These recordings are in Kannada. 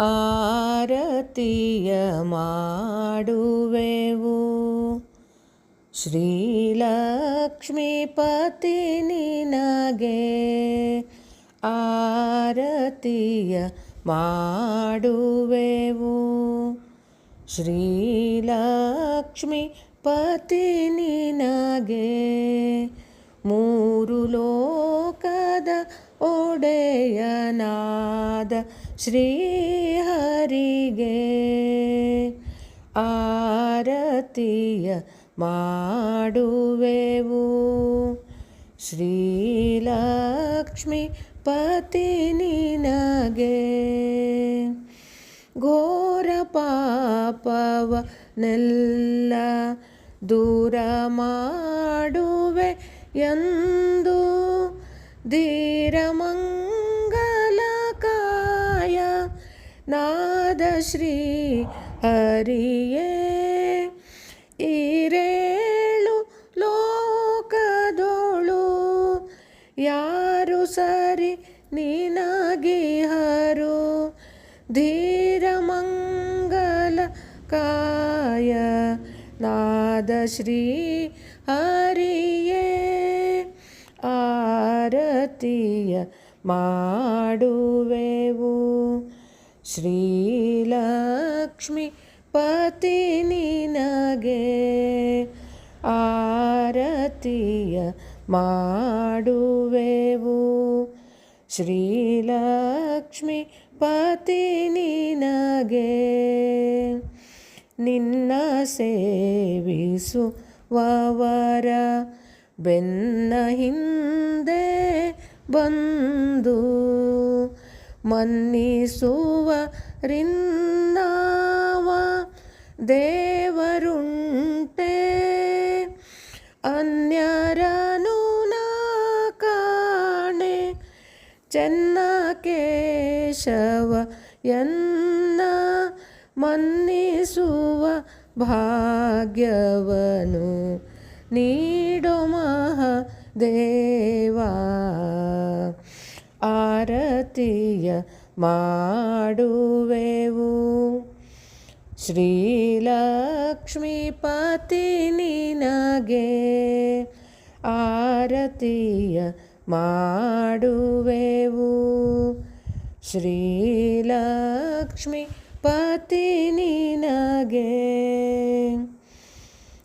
ಆರತಿಯ ಮಾಡುವೆವು. ಶ್ರೀಲಕ್ಷ್ಮೀಪತಿ ನಿನಗೆ ಆರತಿಯ ಮಾಡುವೆವು. ಶ್ರೀಲಕ್ಷ್ಮಿ ಪತಿ ನಿನಗೆ ಮೂರು ಲೋಕದ ಒಡೆಯನಾದ ಶ್ರೀಹರಿಗೆ ಆರತಿಯ ಮಾಡುವೆವು. ಶ್ರೀಲಕ್ಷ್ಮಿ ಪತಿ ನಿನಗೆ ಘೋರ ಪಾಪವನೆಲ್ಲ ದೂರ ಮಾಡುವೆ ಎಂದು ಧೀರಮಂಗಲಕಾಯ ನಾದ ಶ್ರೀ ಹರಿಯೇ. ಈರೇಳು ಲೋಕದೋಳು, ಯಾರು ಸರಿ ನಿನಗಿಹರು ಧೀರಮಂಗಲ ಕಾಯ, ನಾದ ಶ್ರೀ ಹರಿಯೇ. ಆರತಿಯ ಮಾಡುವೆವು. ಶ್ರೀಲಕ್ಷ್ಮಿ ಪತಿ ನಿನಗೆ ಆರತಿಯ ಮಾಡುವೆವು. ಶ್ರೀಲಕ್ಷ್ಮಿ ಪತಿ ನಿನಗೆ ನಿನ್ನ ಸೇವಿಸುವವರ ಬೆನ್ನ ಹಿಂದೆ ಬಂದು ಮನ್ನಿಸುವ ರಿನ್ನಾವ ದೇವರುಂಟೆ. ಅನ್ಯರನು ಕಾಣೆ ಚೆನ್ನ ಕೇಶವ ಎನ್ನ ಮನ್ನಿಸುವ ಭಾಗ್ಯವನು. ನೀಡೋ ಮಹದೇವ ಆರತಿಯ ಮಾಡುವೆವು. ಶ್ರೀಲಕ್ಷ್ಮೀಪತಿ ನಿನಗೆ ಆರತಿಯ ಮಾಡುವೆವು. ಶ್ರೀಲಕ್ಷ್ಮಿ ಪತಿ ನಿನಗೆ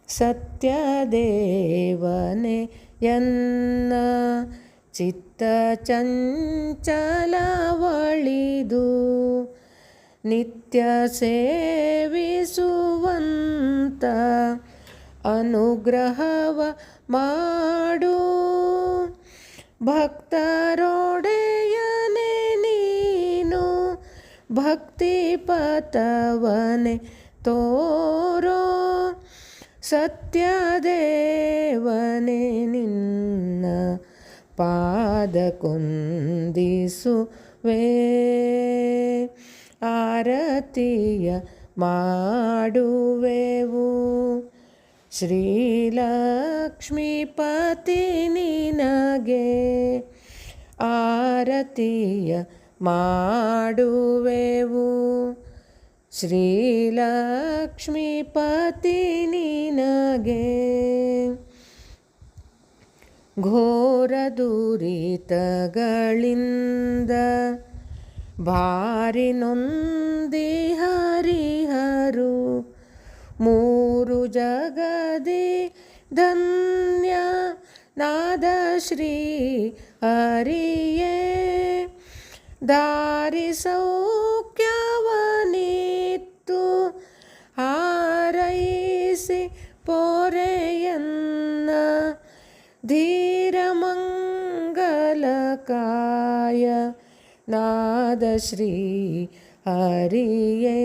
ಸತ್ಯದೇವನೆ ಎನ್ನ ಚಿತ್ತ ಚಂಚಲವಳಿದು ನಿತ್ಯ ಸೇವಿಸುವಂತ ಅನುಗ್ರಹವ ಮಾಡು. ಭಕ್ತರೊಡೆಯನೆ ನೀನು ಭಕ್ತಿ ಪಥವನೆ ತೋರೋ. ಸತ್ಯದೇವನೆ ನಿನ್ನ ಪಾದ ಕುಂದಿಸುವೆ ಆರತಿಯ ಮಾಡುವೆವು. ಶ್ರೀಲಕ್ಷ್ಮೀಪತಿ ನಿನಗೆ ಆರತಿಯ ಮಾಡುವೆವು. ಶ್ರೀಲಕ್ಷ್ಮೀಪತಿ ನಿನಗೆ ಘೋರ ದುರಿತಗಳಿಂದ ಭಾರಿ ನೊಂದಿ ಹರಿಹರು ಮೂರು ಜಗದಿ ಧನ್ಯ ನಾದ ಶ್ರೀ ಹರಿಯೇ ದಾರಿ ಧೀರಮಂಗಲಕಾಯ ನಾದ ಶ್ರೀ ಹರಿಯೇ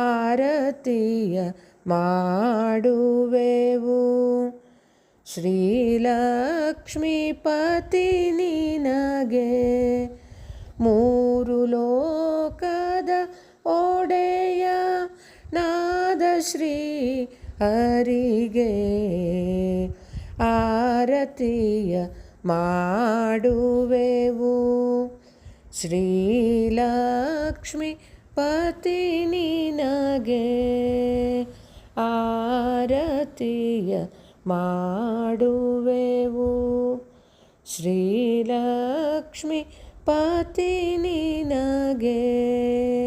ಆರತಿಯ ಮಾಡುವೆವು ಶ್ರೀಲಕ್ಷ್ಮೀಪತಿ ನಿನಗೆ ಮೂರು ಲೋಕದ ಒಡೆಯ ನಾದ ಶ್ರೀ ಹರಿಗೆ ಆರತಿಯ ಮಾಡುವೆವು. ಶ್ರೀಲಕ್ಷ್ಮಿ ಪತಿ ನಿನಗೆ ಆರತಿಯ ಮಾಡುವೆವು. ಶ್ರೀಲಕ್ಷ್ಮಿ ಪತಿ ನಿನಗೆ